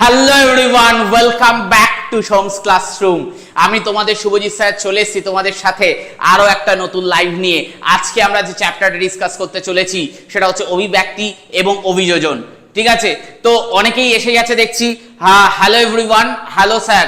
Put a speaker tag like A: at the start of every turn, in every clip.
A: Hello everyone welcome back to Soms classroom আমি তোমাদের Subhajit sir চলে এসেছি তোমাদের সাথে আরও একটা নতুন লাইভ নিয়ে। আজকে আমরা যে চ্যাপ্টারটা ডিসকাস করতে চলেছি, সেটা হচ্ছে অভিব্যক্তি এবং অভিযোজন। ঠিক আছে? তো অনেকেই এসে গেছে দেখছি। হ্যাঁ hello everyone hello sir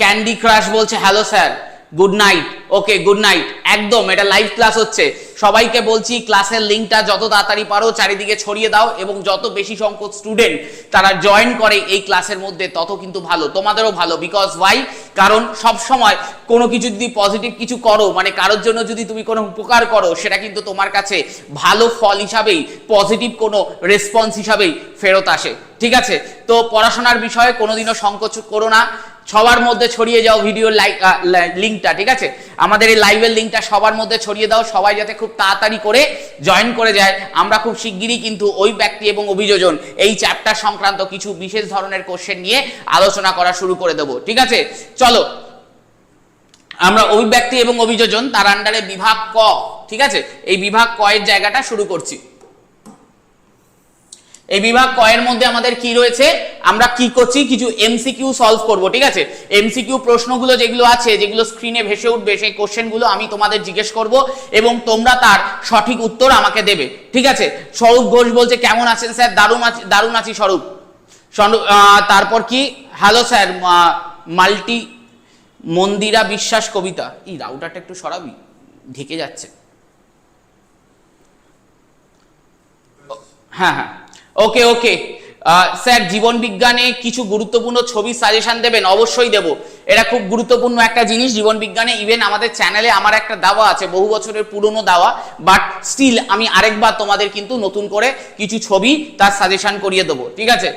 A: candy crush বলছে hello sir good night okay good night একদম, এটা লাইভ ক্লাস হচ্ছে। সবাইকে বলছি ক্লাসের লিঙ্কটা যত তাড়াতাড়ি পারো, চারিদিকে ছড়িয়ে দাও এবং যত বেশি সংখ্যক স্টুডেন্ট তারা জয়েন করে এই ক্লাসের মধ্যে, তত কিন্তু ভালো। তোমাদেরও ভালো বিকজ ওয়াই কারণ সব সময় কোনো কিছু যদি পজিটিভ কিছু করো মানে কারোর জন্য যদি তুমি কোনো উপকার করো, সেটা কিন্তু তোমার কাছে ভালো ফল হিসাবেই পজিটিভ কোনো রেসপন্স হিসাবেই ফেরত আসে। ঠিক আছে? তো পড়াশোনার বিষয়ে কোনোদিনও সংকোচ করো না। সবার মধ্যে ছড়িয়ে যাও ভিডিও লাইক লিঙ্কটা ঠিক আছে? আমাদের এই লাইভের লিঙ্কটা সবার মধ্যে ছড়িয়ে দাও, সবাই যাতে খুব তাড়াতাড়ি করে জয়েন করে যায়। আমরা খুব শিগগিরই কিন্তু ওই ব্যক্তি এবং অভিযোজন এই চ্যাপ্টার সংক্রান্ত কিছু বিশেষ ধরনের কোশ্চেন নিয়ে আলোচনা করা শুরু করে দেবো, ঠিক আছে? চলো, আমরা অভিব্যক্তি এবং অভিযোজন, তার আন্ডারে বিভাগ ক, ঠিক আছে? এই বিভাগ ক এর জায়গাটা শুরু করছি। এই বিভাগ কয়ের মধ্যে আমাদের কি রয়েছে? আমরা কি করছি? কিছু এমসিকিউ সলভ করব, ঠিক আছে? এমসিকিউ প্রশ্নগুলো যেগুলো আছে, যেগুলো স্ক্রিনে ভেসে উঠবে, সেই কোশ্চেনগুলো আমি তোমাদের জিজ্ঞেস করব এবং তোমরা তার সঠিক উত্তর আমাকে দেবে, ঠিক আছে? স্বরূপ ঘোষ বলছে, কেমন আছেন স্যার? দারুণ আছি দারুণ আছি, স্বরূপ। তারপর কি? হ্যালো স্যার মাল্টি মন্দিরা বিশ্বাস কবিতা। এই রাউটারটা একটু সরাবি, ঢেকে যাচ্ছে। হ্যাঁ হ্যাঁ। ওকে ওকে স্যার জীবন বিজ্ঞানে কিছু গুরুত্বপূর্ণ ছবি সাজেশন দেবেন? অবশ্যই দেব। এটা খুব গুরুত্বপূর্ণ একটা জিনিস। জীবন বিজ্ঞানে ইভেন আমাদের চ্যানেলে আমার একটা দাওয়া আছে, বহু বছরের পুরনো দাওয়া। বাট স্টিল আমি আরেকবার তোমাদের কিন্তু নতুন করে কিছু ছবি তার সাজেশন করিয়ে দেবো। ঠিক আছে?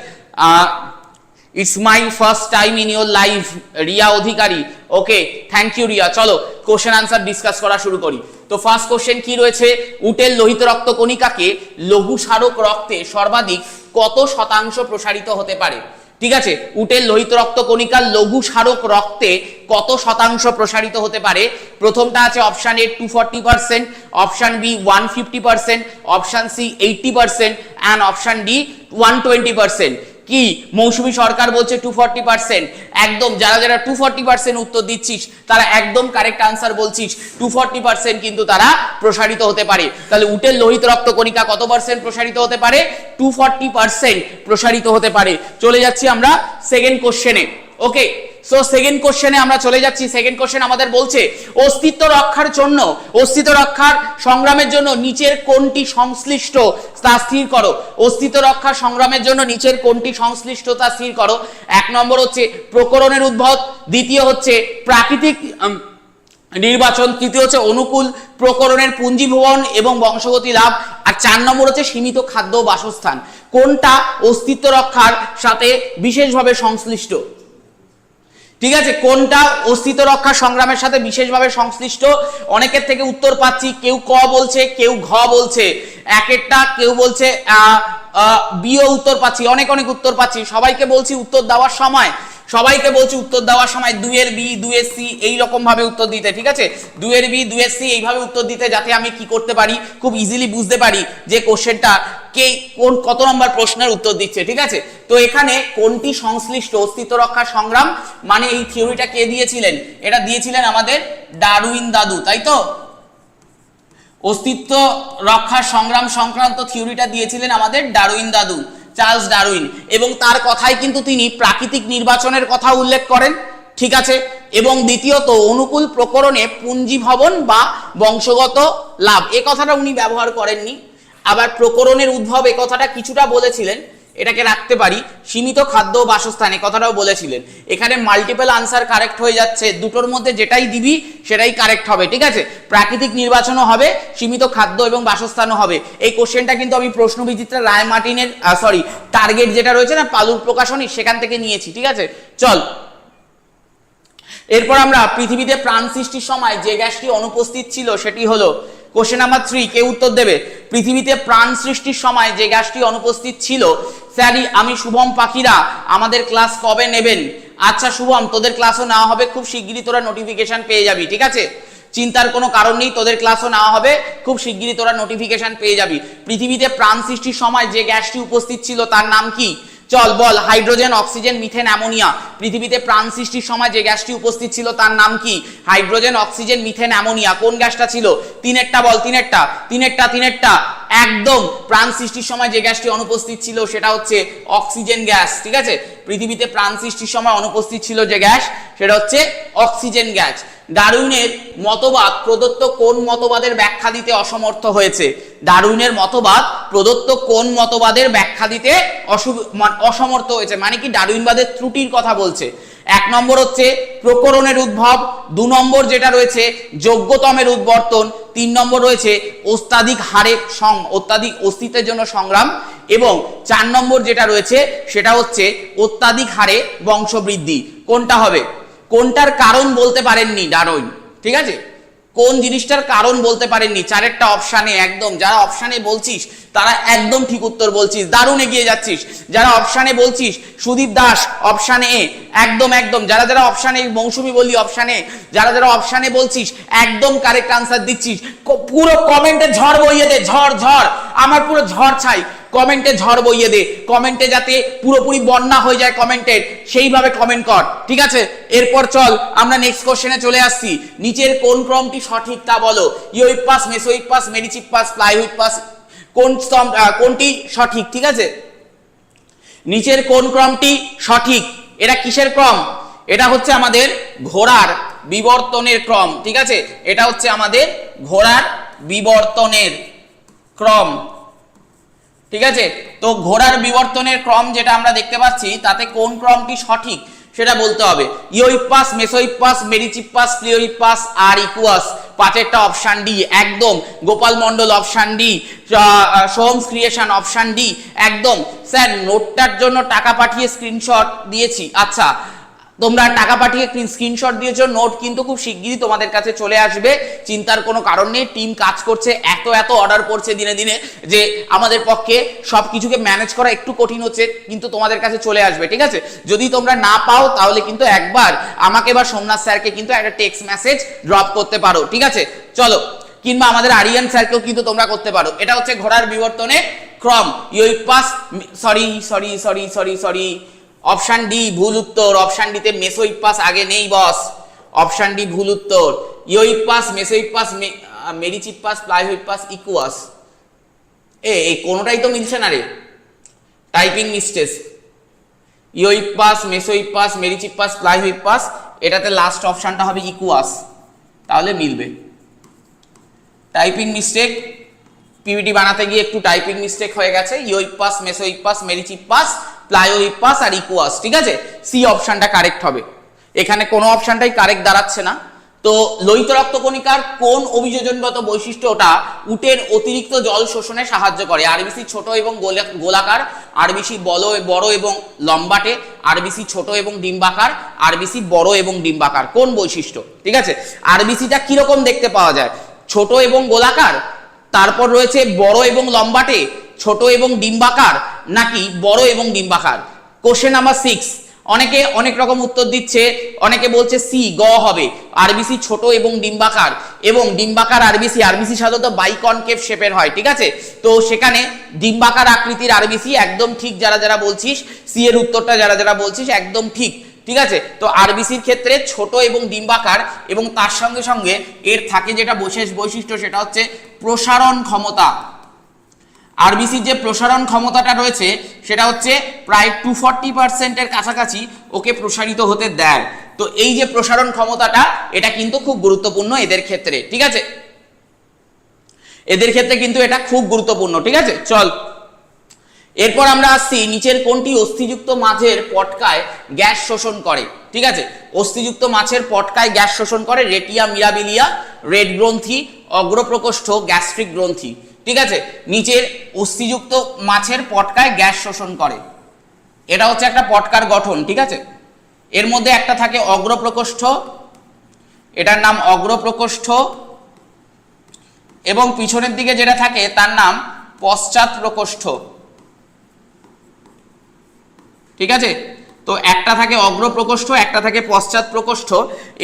A: It's my first time in your life Riya Adhikari okay thank you Riya চলো কোশ্চেন আনসার ডিসকাস করা শুরু করি। তো ফার্স্ট কোশ্চেন কি রয়েছে? উটের লোহিত রক্ত কণিকাকে লঘু স্মারক রক্তে সর্বাধিক কত শতাংশ প্রসারিত হতে পারে? ঠিক আছে, উটের লোহিত রক্ত কণিকার লঘু স্মারক রক্তে কত শতাংশ প্রসারিত হতে পারে? প্রথমটা আছে option A two forty percent option B one fifty percent option C eighty percent and option D one twenty percent কি? মৌসুমী সরকার বলছে টু ফর্টি পার্সেন্ট একদম, যারা যারা টু ফর্টি পার্সেন্ট উত্তর দিচ্ছিস, তারা একদম কারেক্ট আনসার বলছিস। টু ফর্টি পার্সেন্ট কিন্তু তারা প্রসারিত হতে পারে। তাহলে উটের লোহিত রক্ত কণিকা কত পার্সেন্ট প্রসারিত হতে পারে? টু ফর্টি পার্সেন্ট প্রসারিত হতে পারে। চলে যাচ্ছি আমরা সেকেন্ড কোশ্চেনে ওকে সো সেকেন্ড কোশ্চেনে আমরা চলে যাচ্ছি। সেকেন্ড কোশ্চেন আমাদের বলছে, অস্তিত্ব রক্ষার জন্য, অস্তিত্ব রক্ষার সংগ্রামের জন্য নিচের কোনটি সংশ্লিষ্ট তা স্থির করো। অস্তিত্ব রক্ষার সংগ্রামের জন্য নিচের কোনটি সংশ্লিষ্ট তা স্থির করো। এক নম্বর হচ্ছে প্রকরণের উদ্ভব, দ্বিতীয় হচ্ছে প্রাকৃতিক নির্বাচন, তৃতীয় হচ্ছে অনুকূল প্রকরণের পুঞ্জীভবন এবং বংশগতি লাভ, আর চার নম্বর হচ্ছে সীমিত খাদ্য বাসস্থান। কোনটা অস্তিত্ব রক্ষার সাথে বিশেষভাবে সংশ্লিষ্ট? ঠিক আছে? কোনটা অস্তিত্ব রক্ষা সংগ্রামের সাথে বিশেষভাবে সংশ্লিষ্ট? অনেকের থেকে উত্তর পাচ্ছি, কেউ ক বলছে, কেউ ঘ বলছে। এক একটা, কেউ বলছে বিও উত্তর পাচ্ছি, অনেক অনেক উত্তর পাচ্ছি। সবাইকে বলছি উত্তর দেওয়ার সময়। সবাইকে বলছি উত্তর দেওয়ার সময় দুয়ের বি দুয়ের সি, এই রকম ভাবে উত্তর দিতে, ঠিক আছে? দুয়ের বি দুয়ের সি এইভাবে উত্তর দিতে, যাতে আমি কি করতে পারি? খুব ইজিলি বুঝতে পারি যে কোশ্চেনটা কে কোন কত নম্বর প্রশ্নের উত্তর দিচ্ছে, ঠিক আছে? তো এখানে কোনটি সংশ্লিষ্ট অস্তিত্ব রক্ষা সংগ্রাম? মানে এই থিওরিটা কে দিয়েছিলেন? এটা দিয়েছিলেন আমাদের ডারউইন দাদু, তাই তো? অস্তিত্ব রক্ষা সংগ্রাম সংক্রান্ত থিওরিটা দিয়েছিলেন আমাদের ডারউইন দাদু, চার্লস ডারউইন। এবং তার কথাই কিন্তু তিনি প্রাকৃতিক নির্বাচনের কথা উল্লেখ করেন, ঠিক আছে? এবং দ্বিতীয়ত, অনুকূল প্রকরণে পুঞ্জীভবন বা বংশগত লাভ। এ কথাটা উনি ব্যবহার করেননি। আবার প্রকরণের উদ্ভব এ কথাটা কিছুটা বলেছিলেন, এটাকে রাখতে পারি, সীমিত খাদ্য বাসস্থান কথাটাও বলেছিলেন। এখানে মাল্টিপল আনসার কারেক্ট হয়ে যাচ্ছে, দুটোর মধ্যে যেটাই দিবি সেটাই কারেক্ট হবে, ঠিক আছে? প্রাকৃতিক নির্বাচনও হবে, সীমিত খাদ্য এবং বাসস্থানও হবে। এই কোশ্চেনটা কিন্তু আমি প্রশ্ন বিচিত্রা রায় মার্টিনের সরি টার্গেট যেটা রয়েছে না, পালুর প্রকাশনী, সেখান থেকে নিয়েছি, ঠিক আছে? চল। এরপর আমরা পৃথিবীতে প্রাণ সৃষ্টির সময় যে গ্যাসটি অনুপস্থিত ছিল, সেটি হলো কোশ্চেন নাম্বার থ্রি কে উত্তর দেবে? পৃথিবীতে প্রাণ সৃষ্টির সময় যে গ্যাসটি অনুপস্থিত ছিল, স্যারি, আমি শুভম পাখিরা, আমাদের ক্লাস কবে নেবেন? আচ্ছা শুভম, তোদের ক্লাসও নেওয়া হবে, খুব শিগগিরই তোরা নোটিফিকেশন পেয়ে যাবি, ঠিক আছে? চিন্তার কোনো কারণ নেই, তোদের ক্লাসও নেওয়া হবে, খুব শিগগিরই তোরা নোটিফিকেশন পেয়ে যাবি। পৃথিবীতে প্রাণ সৃষ্টির সময় যে গ্যাসটি উপস্থিত ছিল, তার নাম কি? চল, বল, হাইড্রোজেন, অক্সিজেন, মিথেন, অ্যামোনিয়া। পৃথিবীতে প্রাণ সৃষ্টির সময় যে গ্যাসটি উপস্থিত ছিল তার নাম কি? Hydrogen, oxygen, methane, ammonia. কোন গ্যাসটা ছিল? তিনেরটা বল, তিনেরটা। তিনেরটা তিনেরটা। একদম প্রাণ সৃষ্টির সময় যে গ্যাসটি অনুপস্থিত ছিল সেটা হচ্ছে অক্সিজেন গ্যাস, ঠিক আছে? পৃথিবীতে প্রাণ সৃষ্টির সময় অনুপস্থিত ছিল যে গ্যাস সেটা হচ্ছে অক্সিজেন গ্যাস। ডারউইনের মতবাদ প্রদত্ত কোন মতবাদের ব্যাখ্যা দিতে অসমর্থ হয়েছে? ডারউইনের মতবাদ প্রদত্ত কোন মতবাদের ব্যাখ্যা দিতে অসু- অসমর্থ হয়েছে? মানে কি ডারউইনবাদের ত্রুটির কথা বলছে? এক নম্বর হচ্ছে প্রকরণের উদ্ভব, দু নম্বর যেটা রয়েছে যোগ্যতমের উদ্বর্তন, তিন নম্বর রয়েছে অত্যাধিক হারে সং, অত্যাধিক অস্তিত্বের জন্য সংগ্রাম এবং চার নম্বর যেটা রয়েছে সেটা হচ্ছে অত্যাধিক হারে বংশবৃদ্ধি। কোনটা হবে? কোনটার কারণ বলতে পারেননি ডারোইন ঠিক আছে? কোন জিনিসটার কারণ বলতে পারেননি? চারেরটা অপশানে একদম। যারা অপশানে বলছিস, তারা একদম ঠিক উত্তর বলছিস। দারুণ এগিয়ে যাচ্ছিস। যারা অপশানে বলছিস, সুদীপ দাস অপশানে এ একদম একদম। যারা যারা অপশানে মৌসুমি বললি অপশানে যারা যারা অপশানে বলছিস, একদম কারেক্ট আনসার দিচ্ছিস। পুরো কমেন্টে ঝড় বইয়ে দে, ঝড় ঝড়। আমার পুরো ঝড় ছাই। কমেন্টে ঝড় বইয়ে দে। কমেন্টে যাতে পুরোপুরি বন্যা হয়ে যায় কমেন্টের সেইভাবে কমেন্ট কর। ঠিক আছে? এরপর চল, আমরা নেক্সট কোশ্চেনে চলে আসছি। নিচের কোন ক্রমটি সঠিক তা বলো। ইউইপাস মেসোইপাস মেরিচিপাস প্লাইহুইপাস কোন স্তম্ভ কোনটি সঠিক? ঠিক আছে? নিচের কোন ক্রমটি সঠিক? এটা কিসের ক্রম? এটা হচ্ছে আমাদের ঘোড়ার বিবর্তনের ক্রম। ঠিক আছে? এটা হচ্ছে আমাদের ঘোড়ার বিবর্তনের ক্রম। ঠিক আছে? তো ঘোড়ার বিবর্তনের ক্রম যেটা আমরা দেখতে পাচ্ছি, তাতে কোন ক্রমটি সঠিক সেটা বলতে হবে। ইওইপাস মেসোইপাস মেরিচিপাস প্লিওইপাস আর ইকুয়াস। পাঁচেরটা অপশান ডি, একদম। Gopal Mondal option D Soms creation option D, একদম। স্যার, নোটটার জন্য টাকা পাঠিয়ে স্ক্রিনশট দিয়েছি। আচ্ছা তোমরা টাকা পাঠিয়ে স্ক্রিনশট দিয়েছ নোট কিন্তু খুব শিগগিরই তোমাদের কাছে চলে আসবে। চিন্তার কোনো কারণ নেই টিম কাজ করছে, এত এত অর্ডার করছে দিনে দিনে যে আমাদের পক্ষে সব কিছুকে ম্যানেজ করা একটু কঠিন হচ্ছে, কিন্তু তোমাদের কাছে চলে আসবে, ঠিক আছে? যদি তোমরা না পাও, তাহলে কিন্তু একবার আমাকে বা সোমনাথ স্যারকে কিন্তু একটা টেক্সট মেসেজ ড্রপ করতে পারো, ঠিক আছে? চলো, কিংবা আমাদের আরিয়ান স্যারকেও কিন্তু তোমরা করতে পারো। এটা হচ্ছে ঘোড়ার বিবর্তনে ক্রম Eohippus sorry sorry sorry sorry sorry option D ভুল উত্তর। অপশান ডিতে মেসোইপাস আগে নেই বস অপশান ডি ভুল উত্তর। ইউইপাস মেসোইপাস মেরিচিপাস, প্লাইহুইপাস, ইকুয়াস। এ এই কোনোটাই তো মিলছে না রে। টাইপিং মিস্টেস ইউইপাস মেসোইপাস, মেরিচিপাস, প্লাইহুইপাস, এটাতে লাস্ট অপশানটা হবে ইকুয়াস। তাহলে মিলবে। টাইপিং মিস্টেক পিভিটি বানাতে গিয়ে একটু টাইপিং মিস্টেক হয়ে গেছে। ইউইপাস মেসোইপাস প্লায়োইপাস আর ইকুয়াস ঠিক আছে? সি অপশনটা কারেক্ট হবে। এখানে কোনো অপশনটাই কারেক্ট দাঁড়াচ্ছে না। তো লোহিত রক্তকণিকার কোন অভিযোজনগত বৈশিষ্ট্যটা উটের অতিরিক্ত জল শোষণে সাহায্য করে? আরবিসি ছোট এবং গোলা- গোলাকার আরবিসি বড় বড় এবং লম্বাটে আরবিসি ছোট এবং ডিম্বাকার আরবিসি বড় এবং ডিম্বাকার, কোন বৈশিষ্ট্য? ঠিক আছে? আরবিসিটা কীরকম দেখতে পাওয়া যায়? ছোট এবং গোলাকার, তারপর রয়েছে বড় এবং লম্বাটে, ছোট এবং ডিম্বাকার নাকি বড় এবং ডিম্বাকার কোশ্চেন নাম্বার সিক্স অনেকে অনেক রকম উত্তর দিচ্ছে, অনেকে বলছে সি গ হবে। আরবিসি ছোট এবং ডিম্বাকার এবং ডিম্বাকার আরবিসি আরবিসি সাধারণত বাইকনকেভ শেপের হয়, ঠিক আছে? তো সেখানে ডিম্বাকার আকৃতির আরবিসি একদম ঠিক যারা যারা বলছিস সি এর উত্তরটা যারা যারা বলছিস, একদম ঠিক ঠিক আছে? তো আরবিসির ক্ষেত্রে ছোট এবং ডিম্বাকার এবং তার সঙ্গে সঙ্গে এর থাকে যেটা বিশেষ বৈশিষ্ট্য, সেটা হচ্ছে প্রসারণ ক্ষমতা। আরবিসির যে প্রসারণ ক্ষমতাটা রয়েছে, সেটা হচ্ছে প্রায় টু ফর্টি পার্সেন্টের কাছাকাছি ওকে প্রসারিত হতে দেয়। তো এই যে প্রসারণ ক্ষমতাটা, এটা কিন্তু খুব গুরুত্বপূর্ণ এদের ক্ষেত্রে, ঠিক আছে? এদের ক্ষেত্রে কিন্তু এটা খুব গুরুত্বপূর্ণ, ঠিক আছে? চল। এরপর আমরা আসছি নিচের কোনটি অস্থিযুক্ত মাছের পটকায় গ্যাস শোষণ করে, ঠিক আছে? অস্থিযুক্ত মাছের পটকায় গ্যাস শোষণ করে, রেটিয়া মিরাবিলিয়া, রেড গ্রন্থি অগ্রপ্রকোষ্ঠ গ্যাস্ট্রিক গ্রন্থি, ঠিক আছে? নিচের অস্থিযুক্ত মাছের পটকায় গ্যাস শোষণ করে। এটা হচ্ছে একটা পটকার গঠন, ঠিক আছে? এর মধ্যে একটা থাকে অগ্রপ্রকোষ্ঠ, এটার নাম অগ্রপ্রকোষ্ঠ, এবং পিছনের দিকে যেটা থাকে, তার নাম পশ্চাৎ প্রকোষ্ঠ ঠিক আছে? তো একটা থাকে অগ্র প্রকোষ্ঠ একটা থাকে পশ্চাৎ প্রকোষ্ঠ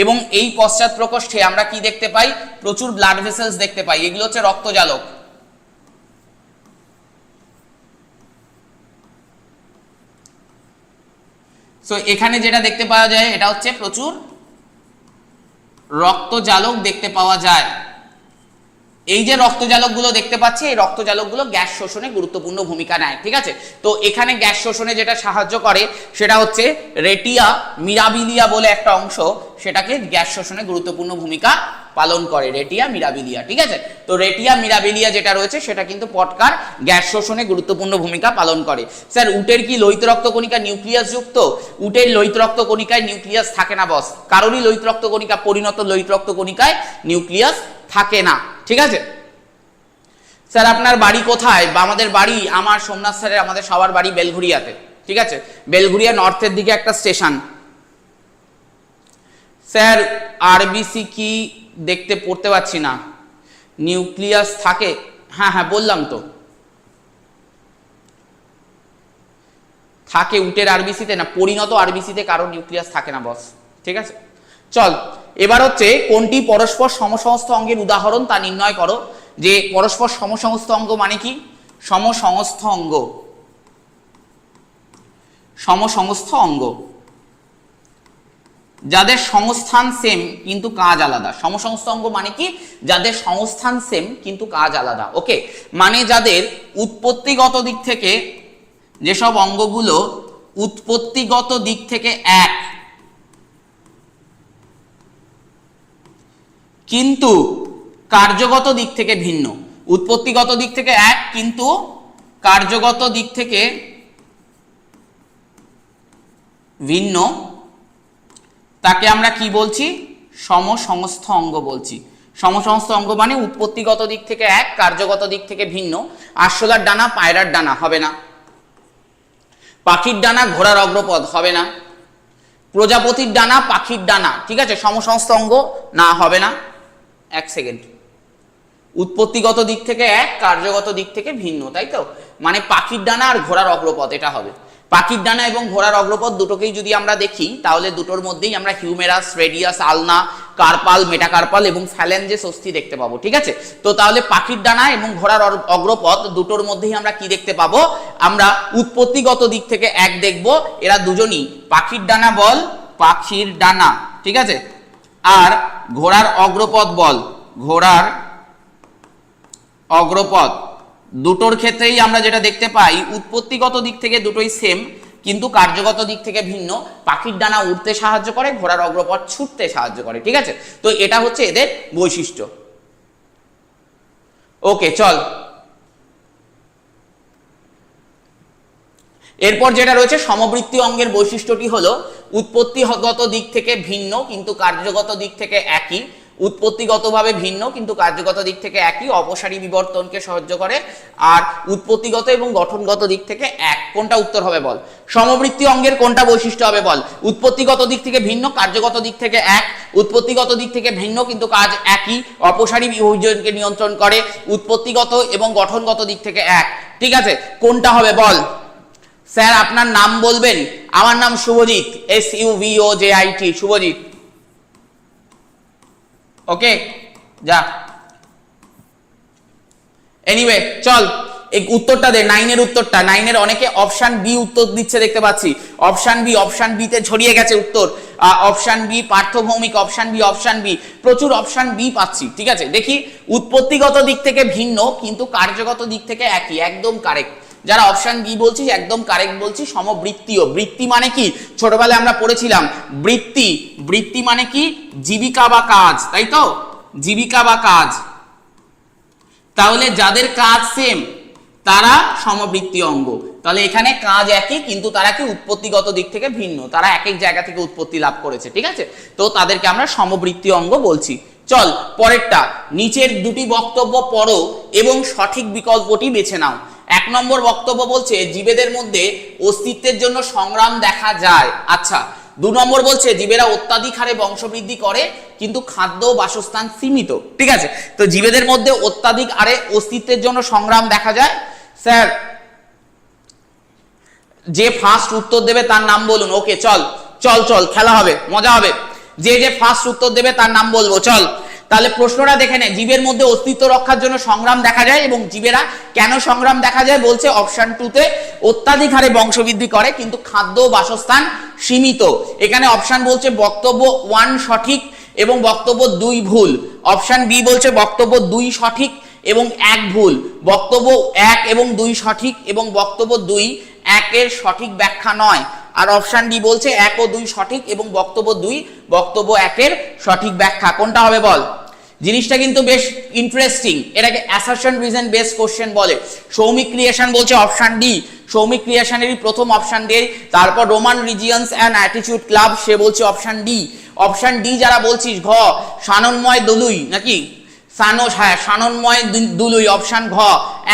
A: এবং এই পশ্চাৎ প্রকোষ্ঠে আমরা কি দেখতে পাই? প্রচুর ব্লাড ভেসেলস দেখতে পাই। এগুলো হচ্ছে রক্তজালক। সো এখানে যেটা দেখতে পাওয়া যায়, এটা হচ্ছে প্রচুর রক্তজালক দেখতে পাওয়া যায়। এই যে রক্তজালকগুলো দেখতে পাচ্ছি, এই রক্তজালকগুলো গ্যাস শোষণে গুরুত্বপূর্ণ ভূমিকা নেয়, ঠিক আছে? তো এখানে গ্যাস শোষণে যেটা সাহায্য করে, সেটা হচ্ছে রেটিয়া মিরাবিলিয়া বলে একটা অংশ, সেটাকে গ্যাস শোষণে গুরুত্বপূর্ণ ভূমিকা পালন করে রেটিয়া মিরাবিলিয়া, ঠিক আছে? তো রেটিয়া মিরাবিলিয়া যেটা রয়েছে, সেটা কিন্তু পটকার গ্যাস শোষণে গুরুত্বপূর্ণ ভূমিকা পালন করে। স্যার, উটের কি লোহিত রক্ত কণিকা নিউক্লিয়াস যুক্ত? উটের লোহিত রক্ত কণিকায় নিউক্লিয়াস থাকে না, বস। কারোরই লোহিত রক্ত কণিকা, পরিণত লোহিত রক্ত কণিকায় নিউক্লিয়াস থাকে না, ঠিক আছে? স্যার, আপনার বাড়ি কোথায়? বা আমাদের বাড়ি, আমার সোমনাথ স্যারের আমাদের সবার বাড়ি বেলঘুরিয়াতে, ঠিক আছে? বেলঘুরিয়া নর্থের দিকে একটা স্টেশন। স্যার, আরবিসি কি দেখতে পড়তে পাচ্ছি না। নিউক্লিয়াস থাকে। হ্যাঁ হ্যাঁ বললাম তো। থাকে উটের আরবিসিতে না, পরিণত আরবিসিতে কারও নিউক্লিয়াস থাকে না, বস। ঠিক আছে? চল, এবার হচ্ছে কোনটি পরস্পর সমসমস্ত অঙ্গের উদাহরণ তা নির্ণয় করো। যে পরস্পর সমসমস্ত অঙ্গ মানে কি? সমসমস্ত অঙ্গ। সমসমস্ত অঙ্গ। যাদের সংস্থান সেম কিন্তু কাজ আলাদা। সমসমস্ত অঙ্গ মানে কি? যাদের সংস্থান সেম কিন্তু কাজ আলাদা। ওকে মানে যাদের উৎপত্তিগত দিক থেকে যেসব অঙ্গগুলো উৎপত্তিগত দিক থেকে এক। কিন্তু কার্যগত দিক থেকে ভিন্ন। উৎপত্তিগত দিক থেকে এক, কিন্তু কার্যগত দিক থেকে ভিন্ন। তাকে আমরা কি বলছি? সমসংস্থ অঙ্গ বলছি। সমসংস্থ অঙ্গ মানে উৎপত্তিগত দিক থেকে এক, কার্যগত দিক থেকে ভিন্ন। আরশোলার ডানা, পায়রার ডানা, হবে না। পাখির ডানা, ঘোড়ার অগ্রপদ হবে না। প্রজাপতির ডানা, পাখির ডানা, ঠিক আছে? সমসংস্থ অঙ্গ, না, হবে না। এক সেকেন্ড। উৎপত্তিগত দিক থেকে এক, কার্যগত দিক থেকে ভিন্ন, তাই তো? মানে পাখির ডানা আর ঘোড়ার অগ্রপথ, এটা হবে। পাখির ডানা এবং ঘোড়ার অগ্রপথ দুটোকেই যদি আমরা দেখি, তাহলে দুটোর মধ্যেই আমরা humerus, radius, ulna, carpal, metacarpal এবং ফ্যালেঞ্জেস অস্থি দেখতে পাবো, ঠিক আছে? তো তাহলে পাখির ডানা এবং ঘোড়ার অগ্রপথ দুটোর মধ্যেই আমরা কি দেখতে পাবো? আমরা উৎপত্তিগত দিক থেকে এক দেখব, এরা দুজনই, পাখির ডানা বল, পাখির ডানা, ঠিক আছে? আর ঘোড়ার অগ্রপথ বল, ঘোড়ার অগ্রপথ। দুটোর ক্ষেত্রেই আমরা যেটা দেখতে পাই, উৎপত্তিগত দিক থেকে দুটোই সেম কিন্তু কার্যগত দিক থেকে ভিন্ন। পাখির ডানা উঠতে সাহায্য করে, ঘোড়ার অগ্রপথ ছুটতে সাহায্য করে, ঠিক আছে? তো এটা হচ্ছে এদের বৈশিষ্ট্য। ওকে, চল। এরপর যেটা রয়েছে, সমবৃত্তি অঙ্গের বৈশিষ্ট্যটি হলো, উৎপত্তিগত দিক থেকে ভিন্ন, কিন্তু কার্যগত দিক থেকে একই। উৎপত্তিগতভাবে ভিন্ন, কিন্তু কার্যগত দিক থেকে একই, অপসারী বিবর্তনকে সাহায্য করে। আর উৎপত্তিগত এবং গঠনগত দিক থেকে এক। কোনটা উত্তর হবে বল? সমবৃত্তি অঙ্গের কোনটা বৈশিষ্ট্য হবে বল? উৎপত্তিগত দিক থেকে ভিন্ন, কার্যগত দিক থেকে এক। উৎপত্তিগত দিক থেকে ভিন্ন, কিন্তু কাজ একই, অপসারী বিভাজনকে নিয়ন্ত্রণ করে। উৎপত্তিগত এবং গঠনগত দিক থেকে এক। ঠিক আছে? কোনটা হবে বল? স্যার, আপনার নাম বলবেন? আমার নাম Subhajit S U V O J I T Subhajit. Okay যা। এনিওয়ে চল, এই উত্তরটা দে নাইনের উত্তরটা। নাইনের অনেকে অপশন বি উত্তর দিচ্ছে দেখতে পাচ্ছি। অপশন বি অপশন বি তে ছড়িয়ে গেছে উত্তর। Option B Partha Bhowmik option B option B প্রচুর অপশন বি পাচ্ছি, ঠিক আছে? দেখি, উৎপত্তিগত দিক থেকে ভিন্ন, কিন্তু কার্যগত দিক থেকে একই, একদম কারেক্ট যারা অপশন বি বলছি একদম কারেক্ট বলছি সমবৃত্তীয় বৃত্তি মানে কি? ছোটবেলায় আমরা পড়েছিলাম, বৃত্তি। বৃত্তি মানে কি? জীবিকা বা কাজ, তাই তো? জীবিকা বা কাজ। তাহলে যাদের কাজ সেম তারা সমবৃত্তি অঙ্গ। তাহলে এখানে কাজ একই, কিন্তু তারা কি উৎপত্তিগত দিক থেকে ভিন্ন? তারা এক এক জায়গা থেকে উৎপত্তি লাভ করেছে, ঠিক আছে? তো তাদেরকে আমরা সমবৃত্তি অঙ্গ বলছি। চল, পরেরটা। নিচের দুটি বক্তব্য পড়ো এবং সঠিক বিকল্পটি বেছে নাও। এক নম্বর বক্তব্য বলছে, জীবেদের মধ্যে অস্তিত্বের জন্য সংগ্রাম দেখা যায়। আচ্ছা দু নম্বর বলছে, জীবেরা অত্যাধিক হারে বংশবৃদ্ধি করে, কিন্তু খাদ্য বাসস্থান সীমিত। ঠিক আছে? তো জীবেদের মধ্যে অত্যাধিক হারে অস্তিত্বের জন্য সংগ্রাম দেখা যায়। স্যার, যে ফার্স্ট উত্তর দেবে তার নাম বলুন। ওকে, চল চল চল, খেলা হবে, মজা হবে। যে যে ফার্স্ট উত্তর দেবে তার নাম বলব, চল। তাহলে প্রশ্নটা দেখে নে। জীবের মধ্যে অস্তিত্ব রক্ষার জন্য সংগ্রাম দেখা যায় এবং জীবেরা কেন সংগ্রাম দেখা যায় বলছে অপশন টুতে অত্যাধিক হারে বংশবৃদ্ধি করে, কিন্তু খাদ্য বাসস্থান সীমিত। এখানে অপশন বলছে বক্তব্য ওয়ান সঠিক এবং বক্তব্য দুই ভুল। অপশন বি বলছে বক্তব্য দুই সঠিক এবং এক ভুল। বক্তব্য এক এবং দুই সঠিক এবং বক্তব্য দুই একের সঠিক ব্যাখ্যা নয়। আর অপশন ডি বলছে এক ও দুই সঠিক এবং বক্তব্য দুই, বক্তব্য একের সঠিক ব্যাখ্যা। কোনটা হবে বল? জিনিসটা কিন্তু বেশ ইন্টারেস্টিং এটাকে অ্যাসারশন রিজন বেস কোশ্চেন বলে। সৌমিক ক্রিয়েশন বলছে অপশন ডি সৌমিক ক্রিয়েশনেরই প্রথম অপশন দিয়ে তারপর Roman regions and attitude club সে বলছে অপশন ডি অপশন ডি যারা বলছিস, ঘ, সানন্ময় দলুই, নাকি? সানস হ্যাঁ সানন্ময় দুলুই অপশন ঘ।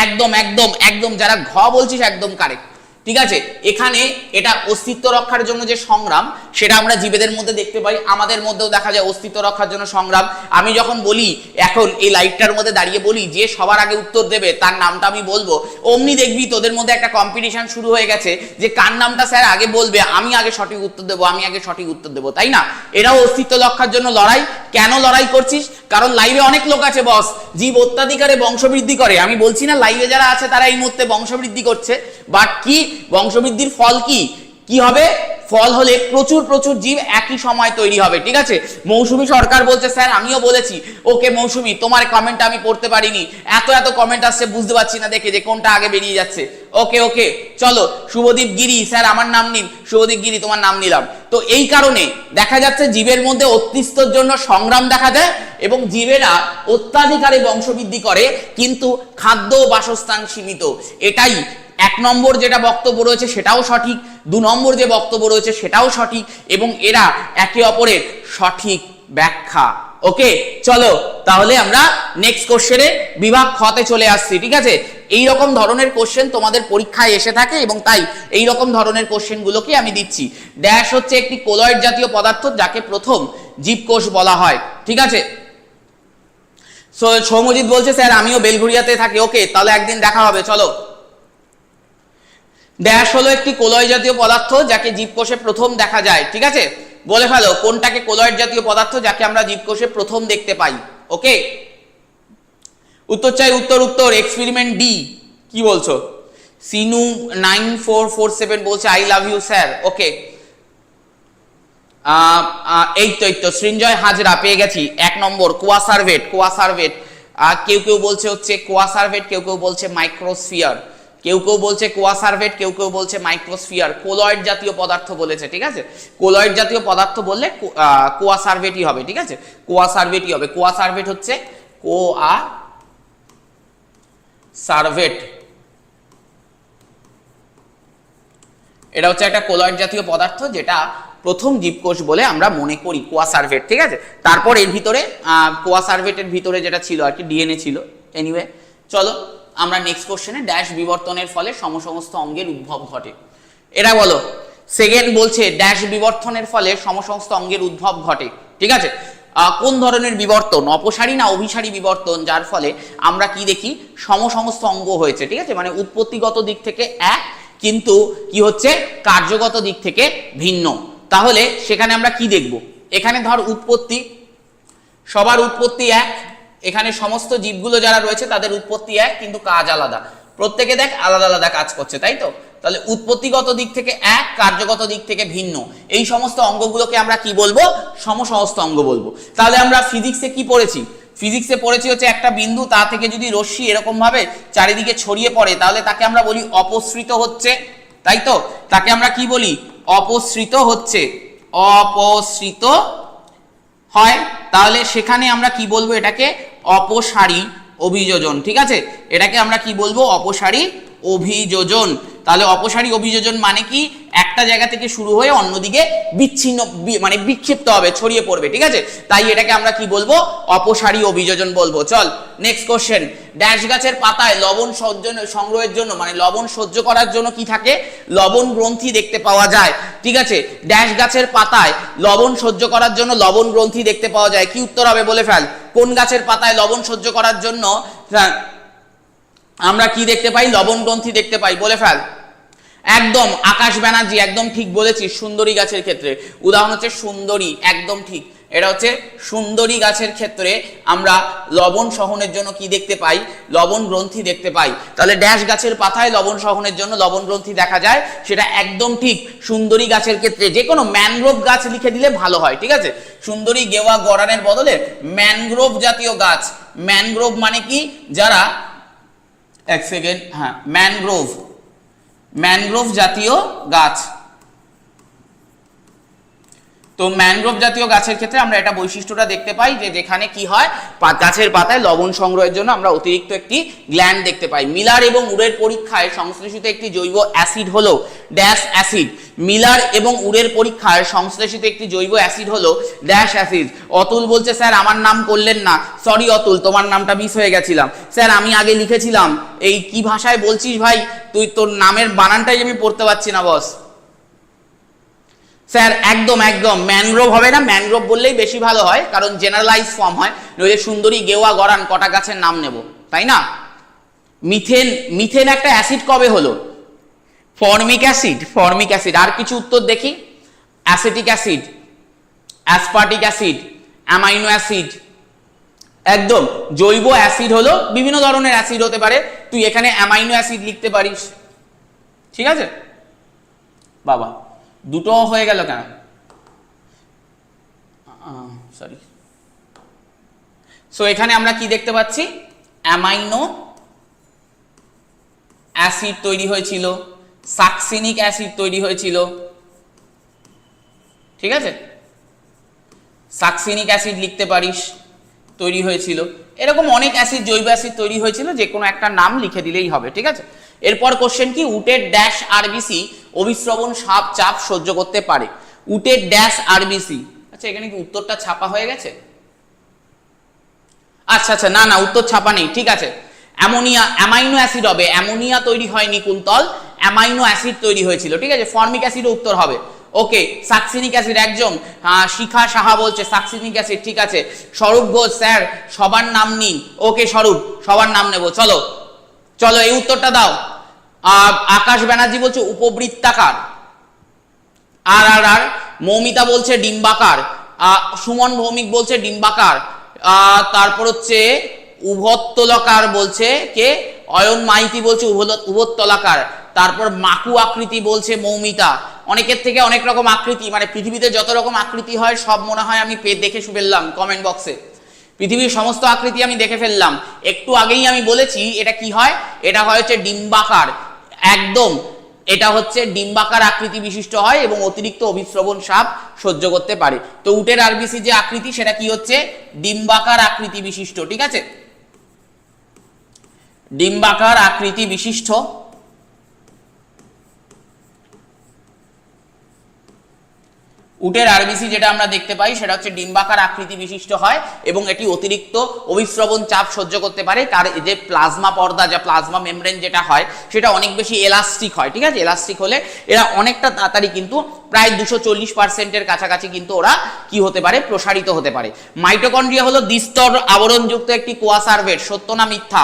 A: একদম একদম একদম, যারা ঘ বলছিস, একদম কারেক্ট ঠিক আছে? এখানে এটা অস্তিত্ব রক্ষার জন্য যে সংগ্রাম, সেটা আমরা জীবেদের মধ্যে দেখতে পাই, আমাদের মধ্যেও দেখা যায় অস্তিত্ব রক্ষার জন্য সংগ্রাম। আমি যখন বলি, এখন এই লাইভটার মধ্যে দাঁড়িয়ে বলি, যে সবার আগে উত্তর দেবে, তার নামটা আমি বলব। অমনি দেখবি তোদের মধ্যে একটা কম্পিটিশন শুরু হয়ে গেছে, যে কার নামটা স্যার আগে বলবে, আমি আগে সঠিক উত্তর দেবো, আমি আগে সঠিক উত্তর দেবো, তাই না? এরাও অস্তিত্ব রক্ষার জন্য লড়াই। কেন লড়াই করছিস? কারণ লাইভে অনেক লোক আছে বস জীব অত্যাধিকারে বংশবৃদ্ধি করে। আমি বলছি না লাইভে যারা আছে, তারা এই মুহূর্তে বংশবৃদ্ধি করছে। বাট কি বংশবৃদ্ধির ফল কি? কি হবে? ফল হলে প্রচুর প্রচুর জীব একই সময় তৈরি হবে, ঠিক আছে? মৌসুমী সরকার বলছে, স্যার, আমিও বলেছি। ওকে, মৌসুমী, তোমার কমেন্ট আমি পড়তে পারিনি। এত এত কমেন্ট আসছে, বুঝতে পারছি না দেখে যে কোনটা আগে বেরিয়ে যাচ্ছে। ওকে ওকে, চলো, শুভদীপ গিরি, স্যার, আমার নাম নিন। শুভদীপ গিরি, তোমার নাম নিলাম। তো এই কারণে দেখা যাচ্ছে জীবের মধ্যে অস্তিত্বর জন্য সংগ্রাম দেখা যায় এবং জীবেরা অত্যাধিকারে বংশবৃদ্ধি করে, কিন্তু খাদ্য বাসস্থান সীমিত। এটাই এক নম্বর যেটা বক্তব্য রয়েছে সেটাও সঠিক, দু নম্বর যে বক্তব্য রয়েছে সেটাও সঠিক এবং এরা একে অপরের সঠিক ব্যাখ্যা। ওকে চলো, তাহলে আমরা নেক্সট কোশ্চেনে বিভাগ খতে চলে আসছি, ঠিক আছে? এই রকম ধরনের কোশ্চেন তোমাদের পরীক্ষায় এসে থাকে এবং তাই এই রকম ধরনের কোশ্চেনগুলোকে আমি দিচ্ছি। ড্যাশ হচ্ছে একটি কোলয়েড জাতীয় পদার্থ যাকে প্রথম জীবকোষ বলা হয়, ঠিক আছে? সো সৌমজিৎ বলছে, স্যার, আমিও বেলঘুরিয়াতে থাকি। ওকে তাহলে একদিন দেখা হবে, চলো। ড্যাশ হলো একটি কোলয় জাতীয় পদার্থ যাকে জীবকোষে প্রথম দেখা যায়, ঠিক আছে? বলে ফেলো, কোনটাকে কোলয়েড জাতীয় পদার্থ যাকে আমরা জীবকোষে প্রথম দেখতে পাই? ওকে? উত্তর চাই, উত্তর উত্তর এক্সপেরিমেন্ট ডি কি বলছো? Sinu nine four four seven বলছে I love you sir okay? এই তো এই তো, সৃঞ্জয় হাজরা, পেয়ে গেছি। এক নম্বর, কোয়া সার্ভেট সার্ভেট। কেউ কেউ বলছে হচ্ছে কোয়া সার্ভেট, কেউ কেউ বলছে মাইক্রোস্ফিয়ার। কেউ কেউ বলছে কোয়া সার্ভেট কেউ কেউ বলছে মাইক্রোস্ফিয়ার কোলয়েড জাতীয় পদার্থ বলেছে ঠিক আছে? কোলয়েড জাতীয় পদার্থ বললে কোয়া সার্ভেটই হবে ঠিক আছে? কোয়া সার্ভেটই হবে। কোয়া সার্ভেট হচ্ছে কোয়া সার্ভেট এটা হচ্ছে একটা কোলয়েড জাতীয় পদার্থ যেটা প্রথম জীবকোষ বলে আমরা মনে করি কোয়া সার্ভেট ঠিক আছে? তারপর এর ভিতরে আহ, কোয়া সার্ভেটের ভিতরে যেটা ছিল আর কি ডিএনএ ছিল। এনিওয়ে চলো আমরা নেক্সট কোশ্চেনে ড্যাশ বিবর্তনের ফলে সমসমস্ত অঙ্গের উদ্ভব ঘটে। এরা বলো, সেকেন্ড বলছে ড্যাশ বিবর্তনের ফলে সমসমস্ত অঙ্গের উদ্ভব ঘটে, ঠিক আছে? কোন ধরনের বিবর্তন, অপসারী না অভিসারী বিবর্তন, যার ফলে আমরা কি দেখি? সমসমস্ত অঙ্গ হয়েছে, ঠিক আছে? মানে উৎপত্তিগত দিক থেকে এক, কিন্তু কি হচ্ছে? কার্যগত দিক থেকে ভিন্ন। তাহলে সেখানে আমরা কি দেখব? এখানে ধর উৎপত্তি, সবার উৎপত্তি এক এখানে সমস্ত জীবগুলো যারা রয়েছে তাদের উৎপত্তি এক, কিন্তু কাজ আলাদা। প্রত্যেকে দেখ, আলাদা আলাদা কাজ করছে, তাই তো? তাহলে উৎপত্তিগত দিক থেকে এক, কার্যগত দিক থেকে ভিন্ন। এই সমস্ত অঙ্গগুলোকে আমরা কি বলব? সমসমস্ত অঙ্গ বলব। তাহলে আমরা ফিজিক্সে কি পড়েছি? ফিজিক্সে পড়েছি হচ্ছে একটা বিন্দু, তা থেকে যদি রশ্মি এরকম ভাবে চারিদিকে ছড়িয়ে পড়ে, তাহলে তাকে আমরা বলি অপসৃত হচ্ছে। তাই তো? তাকে আমরা কি বলি? অপসৃত হচ্ছে। অপসৃত হয়। তাহলে সেখানে আমরা কি বলব এটাকে? অপসারী অভিযোজন ঠিক আছে? এটাকে আমরা কি বলব? অপসারী অভিযোজন। তাহলে অপসারী অভিযোজন মানে কি? একটা জায়গা থেকে শুরু হয়ে অন্যদিকে বিচ্ছিন্ন মানে বিক্ষিপ্ত হবে ছড়িয়ে পড়বে ঠিক আছে? তাই এটাকে আমরা কি বলব? অপসারী অভিযোজন বলব। চল নেক্সট কোশ্চেন ড্যাশ গাছের পাতায় লবণ সহ্য সংগ্রহের জন্য মানে লবণ সহ্য করার জন্য কি থাকে? লবণ গ্রন্থি দেখতে পাওয়া যায় ঠিক আছে? ড্যাশ গাছের পাতায় লবণ সহ্য করার জন্য লবণ গ্রন্থি দেখতে পাওয়া যায়। কি উত্তর হবে বলে ফেল? কোন গাছের পাতায় লবণ সহ্য করার জন্য হ্যাঁ, আমরা কি দেখতে পাই? লবণ গ্রন্থি দেখতে পাই। বলে ফেল। একদম আকাশ ব্যানার্জি, একদম ঠিক বলেছিস সুন্দরী গাছের ক্ষেত্রে। উদাহরণ হচ্ছে সুন্দরী, একদম ঠিক। এটা হচ্ছে সুন্দরী গাছের ক্ষেত্রে আমরা লবণ সহনের জন্য কি দেখতে পাই? লবণ গ্রন্থি দেখতে পাই। তাহলে ড্যাশ গাছের পাতায় লবণ সহনের জন্য লবণ গ্রন্থি দেখা যায়। সেটা একদম ঠিক সুন্দরী গাছের ক্ষেত্রে। যে কোনো ম্যানগ্রোভ গাছ লিখে দিলে ভালো হয়, ঠিক আছে? সুন্দরী গেওয়া গড়ানের বদলে ম্যানগ্রোভ জাতীয় গাছ। ম্যানগ্রোভ মানে কি? যারা এক সেকেন্ড হ্যাঁ ম্যানগ্রোভ ম্যানগ্রোভ জাতীয় গাছ। তো ম্যানগ্রোভ জাতীয় গাছের ক্ষেত্রে আমরা এটা বৈশিষ্ট্যটা দেখতে পাই যে যেখানে কি হয় গাছের পাতায় লবণ সংগ্রহের জন্য আমরা অতিরিক্ত একটি গ্ল্যান্ড দেখতে পাই। মিলার এবং উড়ের পরীক্ষায় সংশ্লেষিত একটি জৈব অ্যাসিড হলো ড্যাশ অ্যাসিড মিলার এবং উড়ের পরীক্ষায় সংশ্লেষিত একটি জৈব অ্যাসিড হলো ড্যাশ অ্যাসিড অতুল বলছে, স্যার, আমার নাম করলেন না। সরি অতুল, তোমার নামটা মিস হয়ে গেছিলাম। স্যার, আমি আগে লিখেছিলাম। এই কি ভাষায় বলছিস ভাই? তুই তোর নামের বানানটাই আমি পড়তে পারছি না বস স্যার একদম একদম। ম্যানগ্রোভ হবে না। ম্যানগ্রোভ বললেই বেশি ভালো হয়, কারণ জেনারেলাইজ ফর্ম হয়। নইলে সুন্দরী, গেওয়া গড়ান কটা গাছের নাম নেব, তাই না? মিথেন মিথেন একটা অ্যাসিড কবে হলো? ফর্মিক অ্যাসিড ফর্মিক অ্যাসিড আর কিছু উত্তর দেখি। Acetic acid aspartic acid amino acid একদম, জৈব অ্যাসিড হলো, বিভিন্ন ধরনের অ্যাসিড হতে পারে। তুই এখানে অ্যামাইনো অ্যাসিড লিখতে পারিস। ঠিক আছে? বাবা। দুটো হয়ে গেল কেন? সরি সো এখানে আমরা কি দেখতে পাচ্ছি? অ্যামাইনো অ্যাসিড তৈরি হয়েছিল সাকসিনিক অ্যাসিড তৈরি হয়েছিল। ঠিক আছে? সাকসিনিক অ্যাসিড লিখতে পারিস। তৈরি হয়েছিল। এরকম অনেক অ্যাসিড জৈব অ্যাসিড তৈরি হয়েছিল, যে কোনো একটা নাম লিখে দিলেই হবে, ঠিক আছে? এরপর কোশ্চেন কি? উটের ড্যাশ আরবিসি অভিশ্রবণ সাপ চাপ সহ্য করতে পারে। উটের ড্যাশ আরবিসি আচ্ছা এখানে কি উত্তরটা ছাপা হয়ে গেছে? আচ্ছা আচ্ছা না না, উত্তর ছাপা নেই, ঠিক আছে। অ্যামোনিয়া, অ্যামাইনো অ্যাসিড হবে। অ্যামোনিয়া তৈরি হয়নি কুন্তল, অ্যামাইনো অ্যাসিড তৈরি হয়েছিল, ঠিক আছে? ফর্মিক অ্যাসিডও উত্তর হবে। ওকে, সাকসিনিক অ্যাসিড একজন। শিখা সাহা বলছে, সাকসিনিক অ্যাসিড, ঠিক আছে। স্বরূপ ঘোষ স্যার, সবার নাম নিন। ওকে, স্বরূপ, সবার নাম নেব, চলো। চলো, এই উত্তরটা দাও। আকাশ ব্যানার্জি বলছে, উপবৃত্তাকার। আর আর আর, মৌমিতা বলছে, ডিম্বাকার। সুমন ভৌমিক বলছে, ডিম্বাকার। তারপর হচ্ছে, উভত্তলাকার বলছে, কে? অয়ন মাইতি বলছে উভত- উভত্তলাকার। তারপর মাকু আকৃতি বলছে মৌমিতা। অনেকের থেকে অনেক রকম আকৃতি মানে পৃথিবীতে যত রকম আকৃতি হয়, সব মনে হয় আমি পে- দেখে ফেললাম কমেন্ট বক্সে পৃথিবীর সমস্ত আকৃতি আমি দেখে ফেললাম। একটু আগেই আমি বলেছি, এটা কি হয়? এটা হয় হচ্ছে ডিম্বাকার। একদম, এটা হচ্ছে ডিম্বাকার আকৃতি বিশিষ্ট হয় এবং অতিরিক্ত অভিশ্রবণ সাপ সহ্য করতে পারে। তো উটের আরবিসি যে আকৃতি, সেটা কি হচ্ছে? ডিম্বাকার আকৃতি বিশিষ্ট, ঠিক আছে? ডিম্বাকার আকৃতি বিশিষ্ট। উটের আরবিসি যেটা আমরা দেখতে পাই, সেটা হচ্ছে ডিম্বাকার আকৃতি বিশিষ্ট হয় এবং এটি অতিরিক্ত অভিশ্রবণ চাপ সহ্য করতে পারে। তার এই যে প্লাজমা পর্দা, যা প্লাজমা মেমব্রেন যেটা হয়, সেটা অনেক বেশি এলাস্টিক হয়, ঠিক আছে? এলাস্টিক হলে এরা অনেকটা তাড়াতাড়ি কিন্তু প্রায় দুশো চল্লিশ পার্সেন্টের কাছাকাছি কিন্তু ওরা কি হতে পারে? প্রসারিত হতে পারে। মাইটোকন্ড্রিয়া হলো দ্বিস্তর আবরণযুক্ত একটি কোয়াসার্ভেট সত্য না মিথ্যা?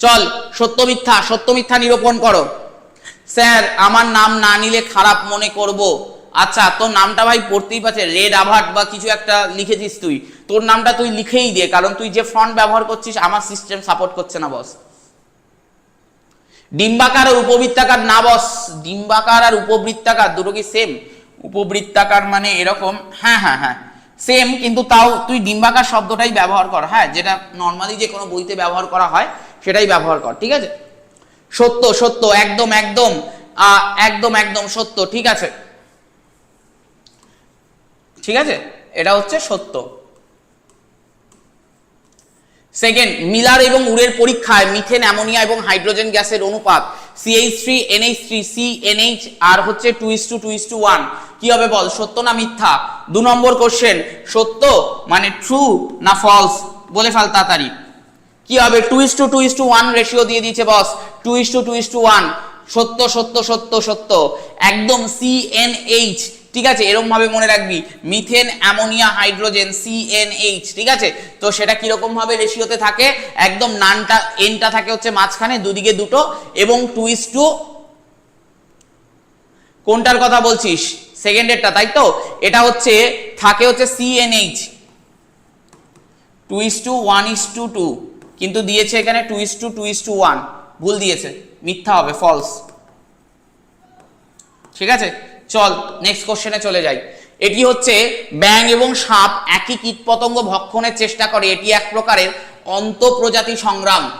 A: চল, সত্য মিথ্যা সত্য মিথ্যা নিরূপণ করো। স্যার, আমার নাম না নিলে খারাপ মনে করব। আচ্ছা তোর নামটা ভাই পড়তেই পারছে, রেড আভার্ট বা কিছু একটা লিখেছিস তুই। তোর নামটা তুই লিখেই দে, কারণ তুই যে ফন্ট ব্যবহার করছিস, আমার সিস্টেম সাপোর্ট করছে না বস ডিম্বাকার আর উপবৃত্তাকার না বস ডিম্বাকার আর উপবৃত্তাকার দুটো কি সেম উপবৃত্তাকার মানে এরকম হ্যাঁ হ্যাঁ হ্যাঁ। সেম কিন্তু তাও তুই ডিম্বাকার শব্দটাই ব্যবহার কর হ্যাঁ যেটা নর্মালি যে কোনো বইতে ব্যবহার করা হয়, সেটাই ব্যবহার কর, ঠিক আছে? সত্য সত্য, একদম একদম একদম একদম, সত্য, ঠিক আছে? ঠিক আছে? এটা হচ্ছে সত্য। সেকেন্ড মিলার এবং উড়ের পরীক্ষায় মিথেন, অ্যামোনিয়া এবং হাইড্রোজেন গ্যাসের অনুপাত CH three NH three C NH আর হচ্ছে two is two two is two one কি হবে বল, সত্য না মিথ্যা? দু নম্বর কোশ্চেন সত্য মানে ট্রু না ফলস বলে ফেল তাড়াতাড়ি। কি হবে? Two is two two is two one ratio দিয়ে দিয়েছে boss two is two two is two one সত্য সত্য সত্য সত্য। একদম সিএনএইচ ঠিক আছে এরকম ভাবে মনে রাখবি। মিথেন, অ্যামোনিয়া, হাইড্রোজেন সিএনএইচ ঠিক আছে? তো সেটা কীরকম ভাবে রেশিওতে থাকে? একদম নানটা, এনটা থাকে হচ্ছে মাঝখানে, দুদিকে দুটো, এবং টু ইস টু কোনটার কথা বলছিস? সেকেন্ডেরটা, তাই তো? এটা হচ্ছে, থাকে হচ্ছে CNH two is two, one is two two. কিন্তু দিয়েছে এখানে two is two two is two, one. ভুল দিয়েছে। মিথ্যা হবে ফলস ঠিক আছে? চল নেক্সট কোশ্চেনে চলে যাই। এটি হচ্ছে ব্যাং এবং সাপ একই কীটপতঙ্গ ভক্ষণের চেষ্টা করে, এটি এক প্রকারের অন্তঃপ্রজাতি সংগ্রাম।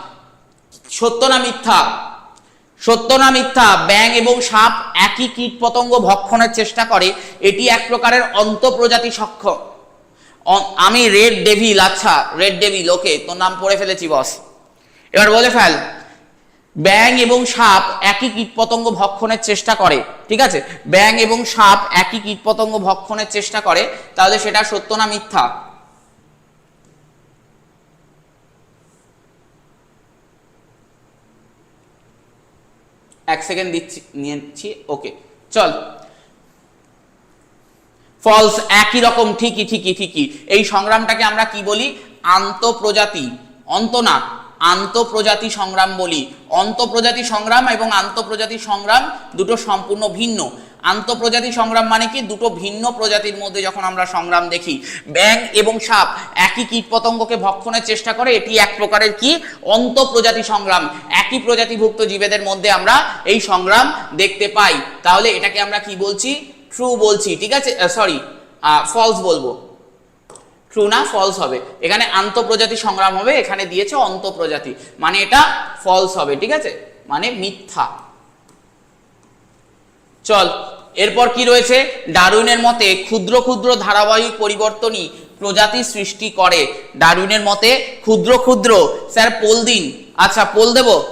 A: সত্য না মিথ্যা? সত্য না মিথ্যা? ব্যাং এবং সাপ একই কীটপতঙ্গ ভক্ষণের চেষ্টা করে, এটি এক প্রকারের অন্তঃপ্রজাতি সক্ষম অ- আমি রেড ডেভিল আচ্ছা রেড ডেভিল, ওকে, তোর নাম পড়ে ফেলেছি, বস। এবার বলে ফেল ব্যাং এবং সাপ একই কীটপতঙ্গ ভক্ষণের চেষ্টা করে, ঠিক আছে? ব্যাং এবং সাপ একই কীটপতঙ্গ ভক্ষণের চেষ্টা করে, তাহলে সেটা সত্য না মিথ্যা? এক সেকেন্ড দিচ্ছি নিয়েছি ওকে। চল। ফলস একই রকম, ঠিকই ঠিকই ঠিকই। এই সংগ্রামটাকে আমরা কি বলি? আন্তঃপ্রজাতি অন্ত না আন্তঃপ্রজাতি সংগ্রাম বলি। অন্তঃপ্রজাতি সংগ্রাম এবং আন্তঃপ্রজাতি সংগ্রাম দুটো সম্পূর্ণ ভিন্ন। আন্তঃপ্রজাতি সংগ্রাম মানে কি? দুটো ভিন্ন প্রজাতির মধ্যে যখন আমরা সংগ্রাম দেখি ব্যাং এবং সাপ একই কীটপতঙ্গকে ভক্ষণের চেষ্টা করে, এটি এক প্রকারের কি? অন্তঃপ্রজাতি সংগ্রাম। একই প্রজাতিভুক্ত জীবেদের মধ্যে আমরা এই সংগ্রাম দেখতে পাই। তাহলে এটাকে আমরা কি বলছি? ট্রু বলছি, ঠিক আছে? সরি ফলস বলব। ট্রু না ফলস হবে। এখানে আন্তঃপ্রজাতি সংগ্রাম হবে, এখানে দিয়েছে অন্তঃপ্রজাতি। মানে এটা ফলস হবে, ঠিক আছে? মানে মিথ্যা। চল, এরপর কি রয়েছে? ডারউইনের মতে ক্ষুদ্র ক্ষুদ্র ধারাবাহিক পরিবর্তনই প্রজাতি সৃষ্টি করে। ডারুইনের মতে ক্ষুদ্র ক্ষুদ্র। স্যার, পোল দিন। আচ্ছা পোল দেব?